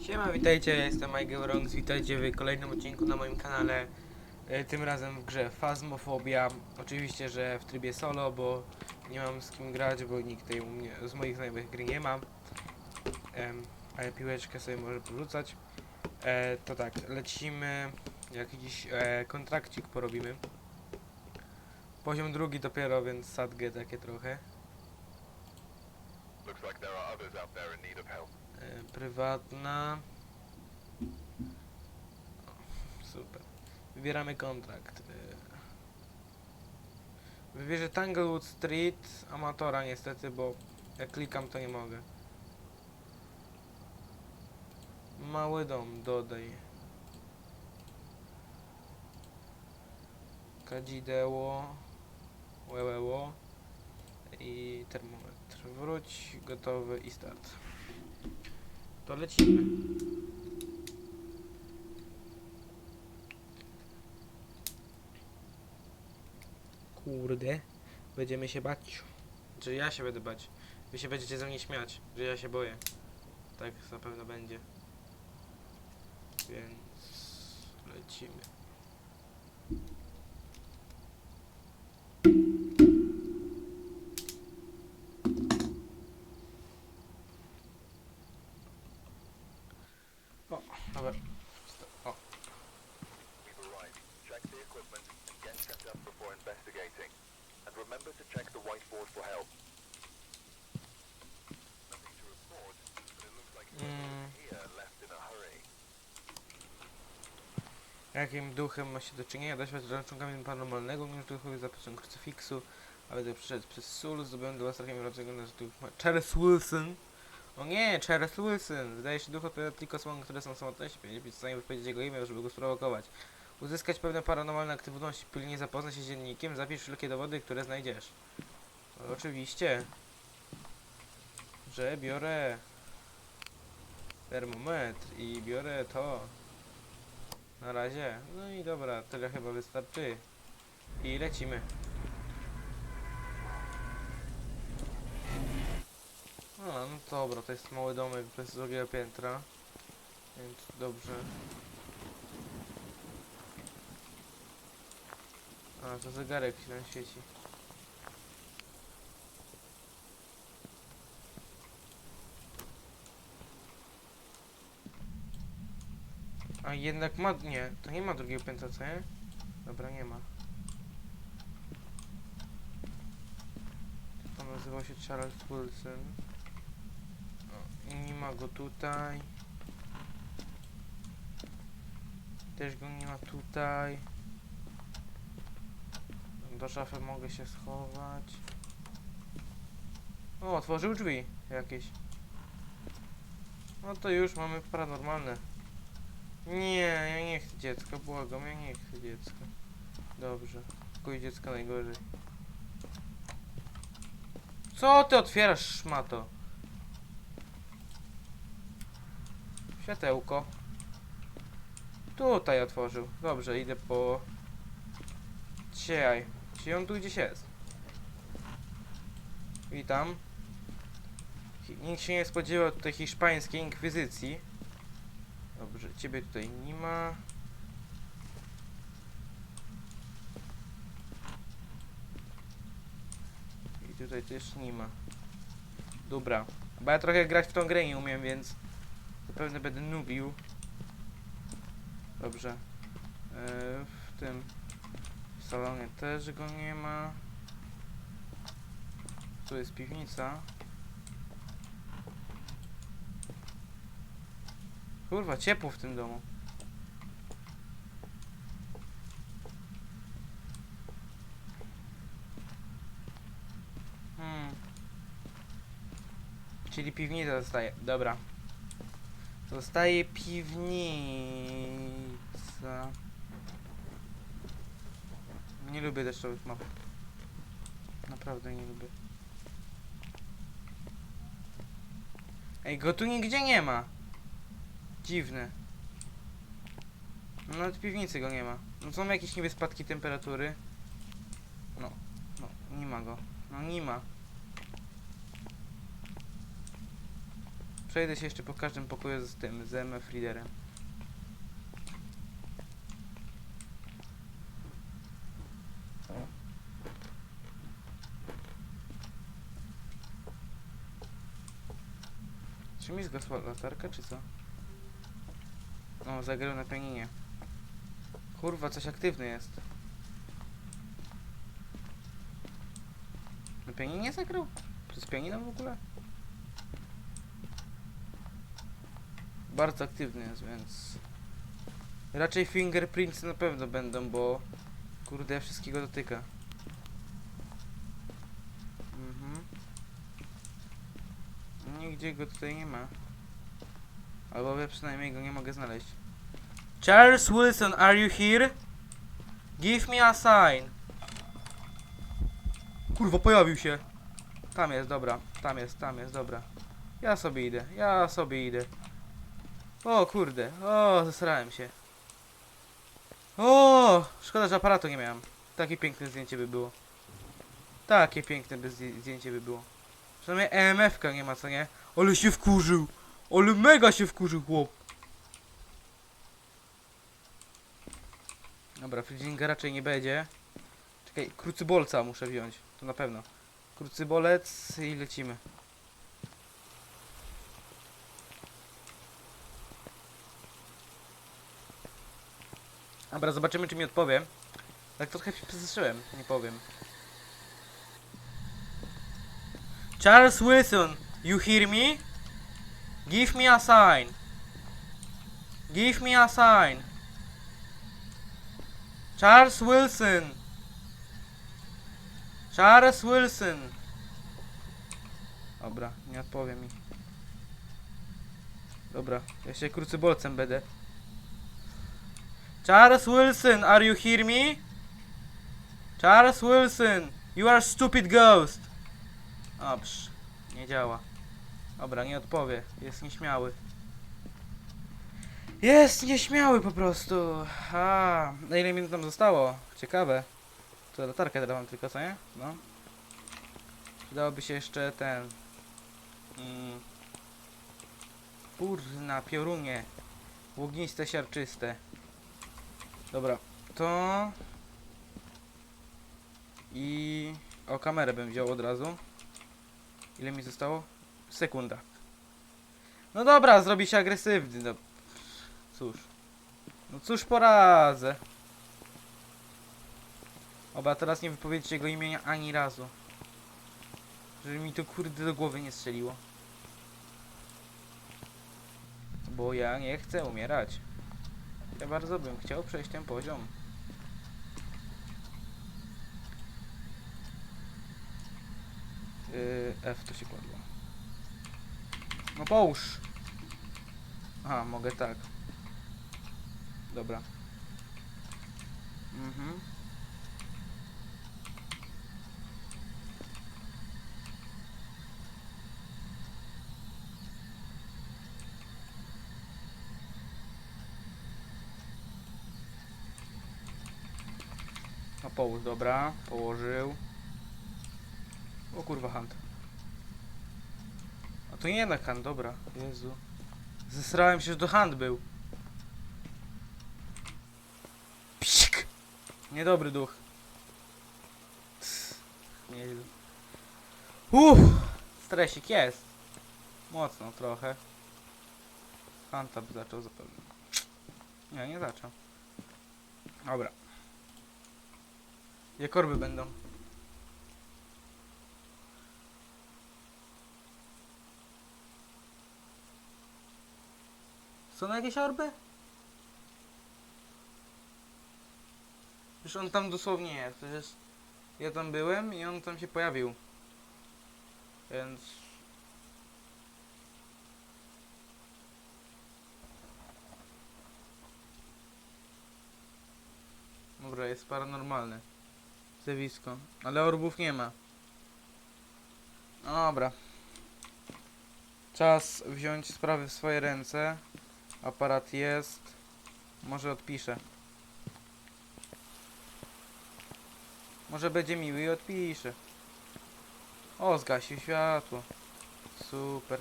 Siema, witajcie, jestem Mike Rongs, witajcie w kolejnym odcinku na moim kanale. E, Tym razem w grze Phasmophobia. Oczywiście, że w trybie solo, bo nie mam z kim grać, bo nikt tej mnie, z moich znajomych gry nie ma. Em, ale piłeczkę sobie może porzucać. E, to tak, lecimy, jakiś e, kontrakcik porobimy. Poziom drugi dopiero, więc sadgę takie trochę. Looks like there are others out there in need of help. Prywatna. Super. Wybieramy kontrakt. E, Wybierze Tanglewood Street, amatora niestety, bo jak klikam to nie mogę. Mały dom, dodaj. Kadzideło, łełeło i termometr. Wróć, gotowy i start. To lecimy. Kurde. Będziemy się bać. Czy ja się będę bać? Wy się będziecie ze mnie śmiać, że ja się boję. Tak na pewno będzie. Więc lecimy. Jakim duchem ma się do czynienia? Doświadczam członkami paranormalnego, mimo duchowi zapraszam krucyfiksu, a będę przyszedł przez sól, zdobyłem do was takim rodzaju na duch Charles Wilson. O nie, Charles Wilson! Wydaje się duch odpowiada tylko osobom, które są samotności, powinien być w stanie wypowiedzieć jego imię, żeby go sprowokować. Uzyskać pewne paranormalne aktywności, pilnie zapoznać się z dziennikiem, zapisz wszelkie dowody, które znajdziesz. Oczywiście, że biorę termometr i biorę to. Na razie. No i dobra, tyle chyba wystarczy. I lecimy. A, no dobra, to jest mały domek bez drugiego piętra. Więc dobrze. A, to zegarek się tam świeci. A jednak ma... Nie, to nie ma drugiego piętra, co nie? Dobra, nie ma. To nazywał się Charles Wilson. O, nie ma go tutaj. Też go nie ma tutaj. Do szafy mogę się schować. O, otworzył drzwi jakieś. No to już mamy paranormalne. Nie, ja nie chcę dziecka, błagam, ja nie chcę dziecka. Dobrze, i dziecka najgorzej. Co ty otwierasz, szmato? Światełko. Tutaj otworzył. Dobrze, idę po... Ciej. Czy on tu gdzieś jest? Witam. Nikt się nie spodziewał tutaj hiszpańskiej inkwizycji. Dobrze, ciebie tutaj nie ma. I tutaj też nie ma. Dobra. Bo ja trochę grać w tą grę nie umiem, więc zapewne będę nubił. Dobrze. E, w tym salonie też go nie ma. Tu jest piwnica. Kurwa, ciepło w tym domu. Hmm. Czyli piwnica zostaje. Dobra. Zostaje piwnica. Nie lubię deszczowych map. Naprawdę nie lubię. Ej, go tu nigdzie nie ma. Dziwne. No, Nawet piwnicy go nie ma. No są jakieś niby spadki temperatury. No, no, nie ma go. No nie ma. Przejdę się jeszcze po każdym pokoju z tym, z MF Readerem. Czy mi zgasła latarka, czy co? O, zagrał na pianinie. Kurwa, coś aktywny jest. Na pianinie zagrał? Jest pianino w ogóle? Bardzo aktywny jest, więc... Raczej fingerprints na pewno będą, bo... Kurde, wszystkiego dotyka. Mhm. Nigdzie go tutaj nie ma. Albo ja przynajmniej go nie mogę znaleźć. Charles Wilson, are you here? Give me a sign. Kurwa, pojawił się. Tam jest, dobra. Tam jest, tam jest, dobra. Ja sobie idę, ja sobie idę. O kurde, o, zesrałem się. O, szkoda, że aparatu nie miałem. Takie piękne zdjęcie by było. Takie piękne by zdję- zdjęcie by było. Przynajmniej EMF-ka nie ma, co nie? Ale się wkurzył. Ale mega się wkurzył chłop. Dobra, Fridzinga raczej nie będzie. Czekaj, krucybolca muszę wziąć. To na pewno. Krucybolec i lecimy. Dobra, zobaczymy czy mi odpowie. Tak trochę się przestraszyłem, nie powiem. Charles Wilson, you hear me? Give me a sign. Give me a sign. Charles Wilson. Charles Wilson. Dobra, nie odpowie mi. Dobra, ja się krucybolcem będę. Charles Wilson, are you hear me? Charles Wilson, you are stupid ghost. O, psz, nie działa. Dobra, nie odpowie. Jest nieśmiały. Jest nieśmiały po prostu. A, na ile minut nam zostało? Ciekawe. To latarkę teraz mam tylko, co nie? No. Przydałoby się jeszcze ten... Mm, kurna, piorunie. Łogniste, siarczyste. Dobra, to... I... O, kamerę bym wziął od razu. Ile mi zostało? Sekunda. No dobra, zrobi się agresywny, no. Cóż. No cóż poradzę. Oba teraz nie wypowiedzieć jego imienia ani razu. Żeby mi to kurde do głowy nie strzeliło. Bo ja nie chcę umierać. Ja bardzo bym chciał przejść ten poziom. Yy, F to się kładło. No połóż. Aha, mogę tak. Dobra. Mhm. No połóż, dobra. Położył. O kurwa, hand. To nie jednak hand, dobra. Jezu. Zesrałem się, że to hand był. Psik! Niedobry duch. Nieźle. Uff! Stresik jest. Mocno trochę. Hanta by zaczął zapewne. Nie, nie zaczął. Dobra. Jakie korby będą? Są jakieś orby? Już on tam dosłownie jest, przecież ja tam byłem i on tam się pojawił. Więc... Dobra, jest paranormalny. Zjawisko. Ale orbów nie ma. No Dobra. Czas wziąć sprawy w swoje ręce. Aparat jest. Może odpiszę. Może będzie miły i odpisze. O, zgasił światło. Super.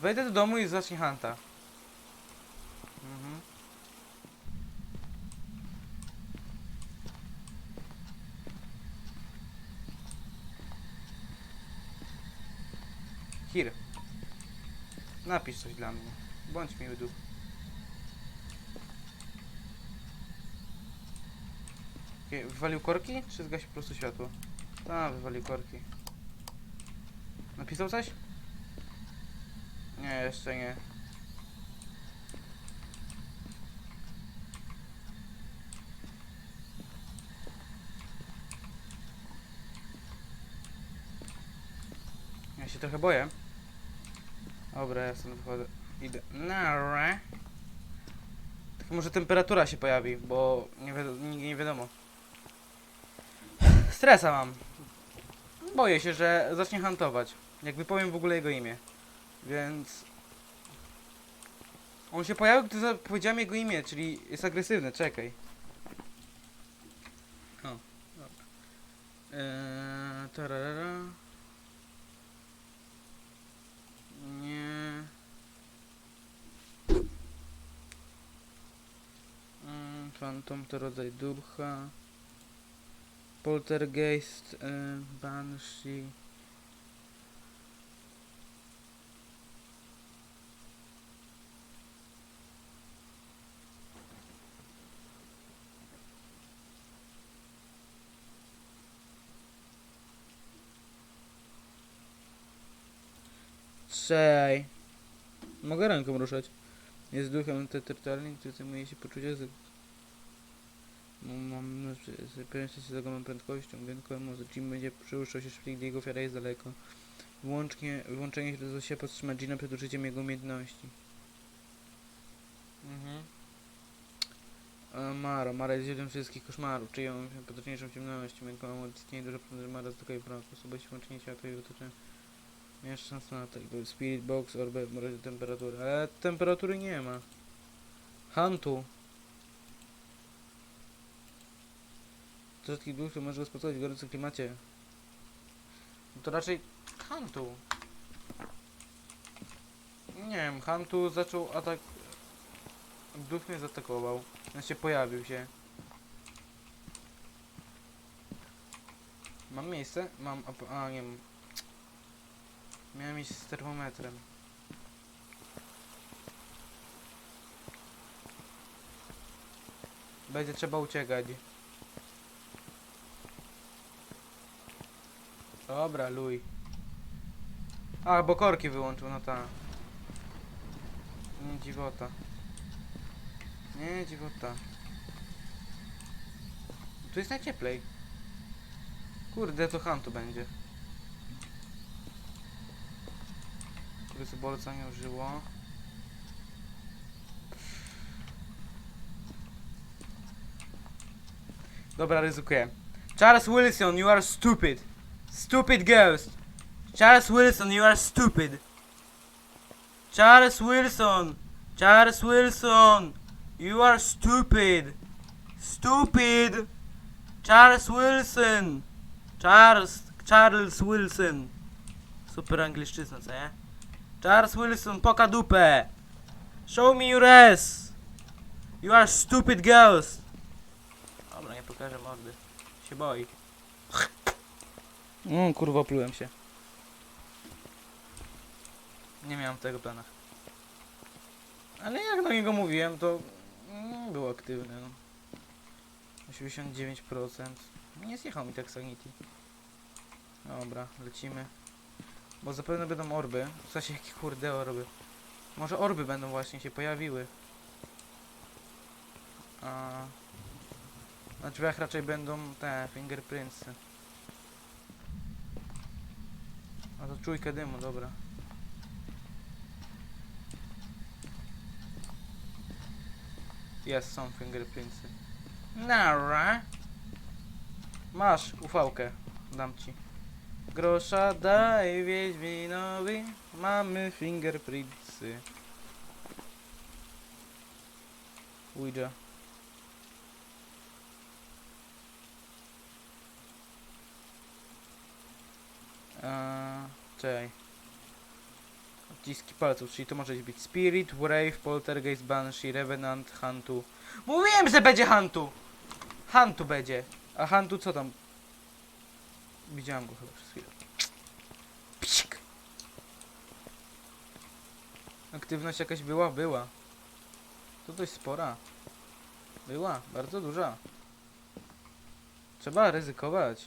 Wejdę do domu i zacznie hanta. Mhm. Hir. Napisz coś dla mnie. Bądź miły duch. Okej, Wywalił korki, czy zgasił po prostu światło? Tak, wywalił korki. Napisał coś? Nie, jeszcze nie. Ja się trochę boję. Dobra, ja stąd wychodzę. Idę. Nara. Tak może temperatura się pojawi, bo nie, wiado- nie, nie wiadomo. Stresa mam. Boję się, że zacznie hantować. Jak wypowiem w ogóle jego imię. Więc... On się pojawił, gdy powiedziałem jego imię, czyli jest agresywny, czekaj. O, dobra. Eee. Nie. Mm, Phantom to rodzaj ducha. Poltergeist, e, Banshee. Czej. Mogę ręką ruszać. Jest duchem tetralnym, który zajmuje się poczucia z... Mam zapewniać się zagomą prędkością, wyjątkowym może Jim będzie przyruszał się szybciej, gdy jego ofiara jest daleko. Wyłącznie, wyłączenie się się powstrzyma Gina przed użyciem jego umiejętności. Mhm. E, Mara. Mara jest źródłem wszystkich koszmarów. Czyją potężniejszą ciemnością. Wyjątkową istnieje dużo prawdy, że Mara z takiej prawa. Osobowość łączenie światła i otoczenia. Miesz szans na tego Spirit Box, orbę, mrozie temperatury. Ale temperatury nie ma. Huntu. To rzadki duch, który może spotkać w gorącym klimacie. No to raczej Huntu. Nie wiem, Huntu zaczął atak... Duch mnie zaatakował. Się pojawił się. Mam miejsce? Mam... A, nie mam. Miałem iść z termometrem. Będzie trzeba uciekać. Dobra, luj. A, bo korki wyłączył, no ta. Nie dziwota. Nie dziwota. Tu jest najcieplej. Kurde, to Huntu będzie. Krysobolca nie użyło. Dobra, ryzykuję. Charles Wilson, you are stupid. Stupid ghost. Charles Wilson, you are stupid. Charles Wilson. Charles Wilson. You are stupid. Stupid. Charles Wilson. Charles. Charles Wilson. Super angliszczyzna, co nie? Charles Wilson, poka dupę. Show me your ass. You are stupid ghost. Dobra, nie pokażę mordy. Się boi. No, kurwa, oplułem się. Nie miałem tego w planach. Ale jak do niego mówiłem, to mm, był aktywny. No. 89%. Nie zjechał mi tak Sanity. Dobra, lecimy. Bo zapewne będą orby. W sensie jakie kurde orby. Może orby będą właśnie się pojawiły. A na drzwiach raczej będą te fingerprintsy. A to czujkę dymu, dobra. Jest, są fingerprintsy. Nara. Masz ufałkę. Dam ci. Grosza daj Wiedźminowi, mamy fingerprintsy. Ouija. Eee, czekaj. Odciski palców, czyli to może być Spirit, Wraith, Poltergeist, Banshee, Revenant, Hantu. Mówiłem, że będzie Hantu! Hantu będzie. A Hantu co tam? Widziałem go chyba przez chwilę. Psik! Aktywność jakaś była? Była. To dość spora. Była, bardzo duża. Trzeba ryzykować.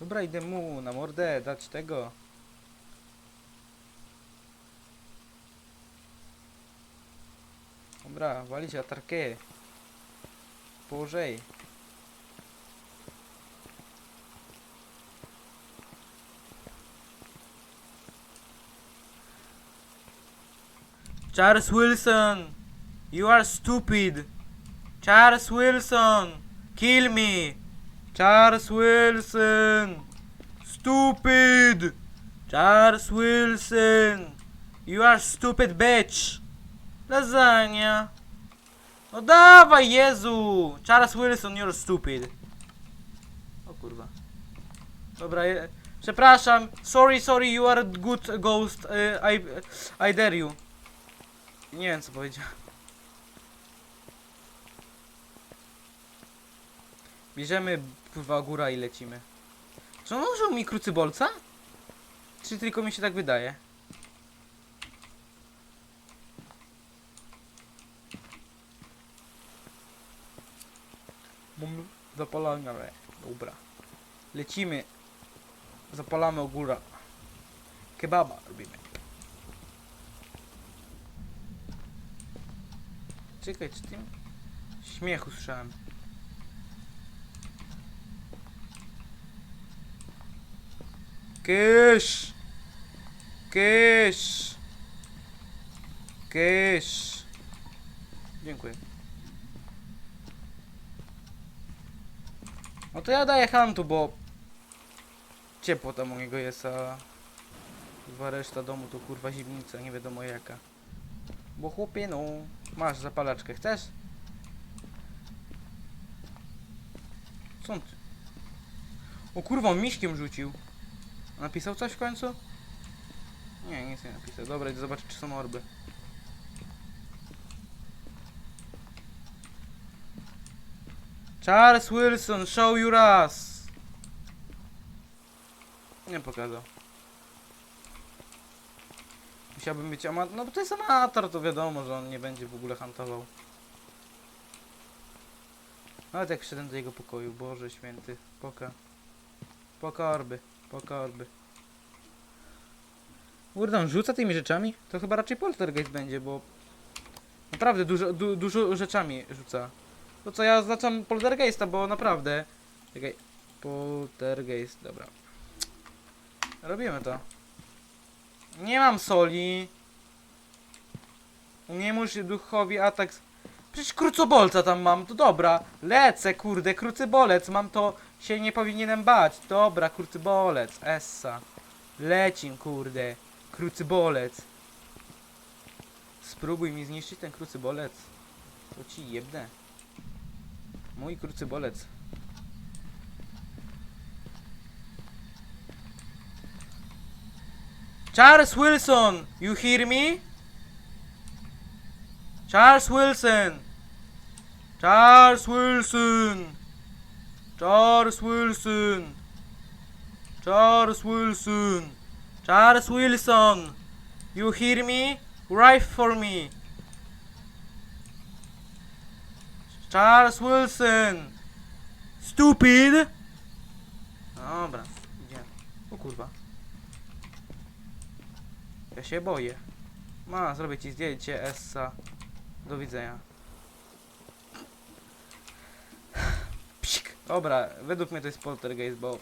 Dobra, idę mu na mordę dać tego. Dobra, walić latarkę. Położej. Charles Wilson! You are stupid! Charles Wilson! Kill me! Charles Wilson! Stupid! Charles Wilson! You are stupid bitch! Lasagna! No dawaj, Jezu! Charles Wilson, you're stupid. O kurwa. Dobra, je... przepraszam. Sorry, sorry, you are good ghost. y, I, I dare you. Nie wiem co powiedział. Bierzemy kurwa góra i lecimy. Czy on użył mi krucybolca? Czy tylko mi się tak wydaje? Mam zapalania, ale dobra. Lecimy. Zapalamy o góra. Kebaba robimy. Czekaj, czy tym? Śmiechu słyszałem. Kysz! Kysz! Kysz! Dziękuję. No to ja daję hantu, bo ciepło tam u niego jest, a chyba reszta domu to kurwa zimnica, nie wiadomo jaka. Bo chłopie, no, masz zapalaczkę, chcesz? Co on ty? O kurwa, on miśkiem rzucił. Napisał coś w końcu? Nie, nic nie napisał. Dobra, idę zobaczyć, czy są orby. Charles Wilson, show your ass! Nie pokazał. Musiałbym być amator. No bo to jest amator, to wiadomo, że on nie będzie w ogóle hantował. Nawet jak wszedłem do jego pokoju, Boże święty, poka. Poka orby, poka orby. Kurde, on rzuca tymi rzeczami? To chyba raczej poltergeist będzie, bo naprawdę dużo, du, dużo rzeczami rzuca. To co ja oznaczam poltergeista, bo naprawdę. Czekaj. Poltergeist, dobra. Robimy to. Nie mam soli. Nie musi duchowi atak. Przecież krucobolca tam mam, to dobra. Lecę, kurde, krucybolec, mam to. Się nie powinienem bać. Dobra, krucybolec, essa. Lecim, kurde. Krucybolec. Spróbuj mi zniszczyć ten krucybolec. To ci jebnę. Mój krucybolec. Charles Wilson, you hear me? Charles Wilson. Charles Wilson. Charles Wilson. Charles Wilson. Charles Wilson. You hear me? Write for me. Charles Wilson. Stupid. Dobra, idziemy. O kurwa. Ja się boję. Ma, zrobię ci zdjęcie, Essa. Do widzenia. Psik. Dobra, według mnie to jest poltergeist, bo...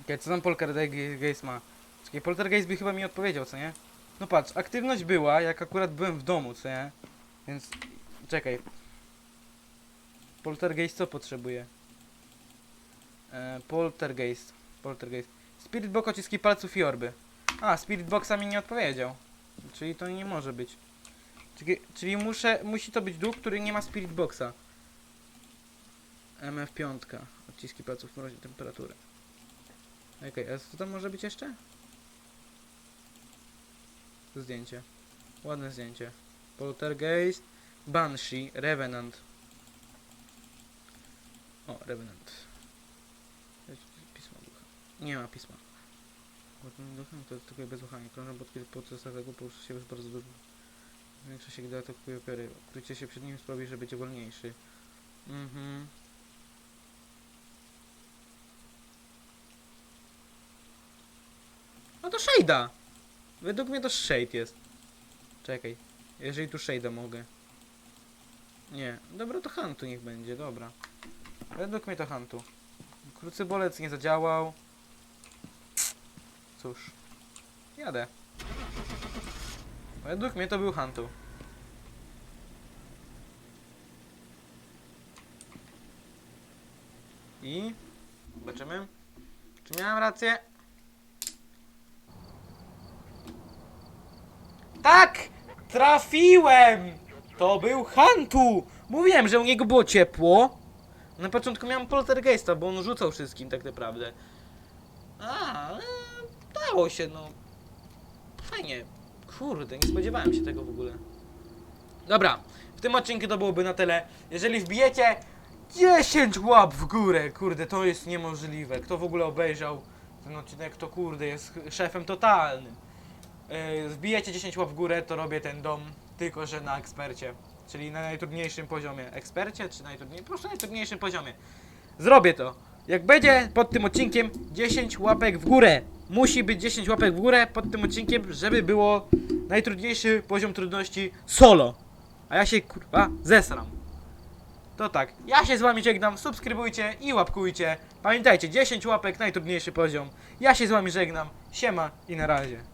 Okej, co tam poltergeist ma? Czekaj, poltergeist by chyba mi odpowiedział, co nie? No patrz, aktywność była, jak akurat byłem w domu, co nie? Więc... Czekaj. Poltergeist co potrzebuje? E, poltergeist. Poltergeist. Spirit Box ociski palców i orby. A, Spirit Boxa mi nie odpowiedział. Czyli to nie może być. Czyli, czyli muszę, musi to być duch, który nie ma Spirit Boxa. MF5. Odciski palców mroźnej temperatury. Okej, a co tam może być jeszcze? Zdjęcie. Ładne zdjęcie. Poltergeist, Banshee, Revenant. O, Revenant. Pismo ducha. Nie ma pisma. Duchem to jest tylko bezruchanie. Krążą pod podczas ataku porusza się już bardzo dużo. Zwiększa się, gdy atakuje ofiary. Ukrycie się przed nim sprawi, że będzie wolniejszy. Mhm. To Shade'a! Według mnie to Shade jest. Czekaj. Jeżeli tu Shade'a mogę. Nie. Dobra, to Huntu niech będzie, dobra. Według mnie to Huntu. Krucybolec nie zadziałał. Cóż. Jadę. Według mnie to był Huntu. I... Zobaczymy. Czy miałem rację? Tak! Trafiłem! To był Hantu! Mówiłem, że u niego było ciepło. Na początku miałem poltergeista, bo on rzucał wszystkim tak naprawdę. A, ale dało się, no. Fajnie. Kurde, nie spodziewałem się tego w ogóle. Dobra, w tym odcinku to byłoby na tyle. Jeżeli wbijecie 10 łap w górę, kurde, to jest niemożliwe. Kto w ogóle obejrzał ten odcinek, to kurde, jest szefem totalnym. Yy, wbijecie 10 łap w górę, to robię ten dom, tylko że na ekspercie. Czyli na najtrudniejszym poziomie. Ekspercie, czy najtrudniejszym? Po prostu najtrudniejszym poziomie. Zrobię to. Jak będzie pod tym odcinkiem 10 łapek w górę. Musi być 10 łapek w górę pod tym odcinkiem, żeby było najtrudniejszy poziom trudności solo. A ja się kurwa zesram. To tak, ja się z wami żegnam, subskrybujcie i łapkujcie. Pamiętajcie, 10 łapek, najtrudniejszy poziom. Ja się z wami żegnam, siema i na razie.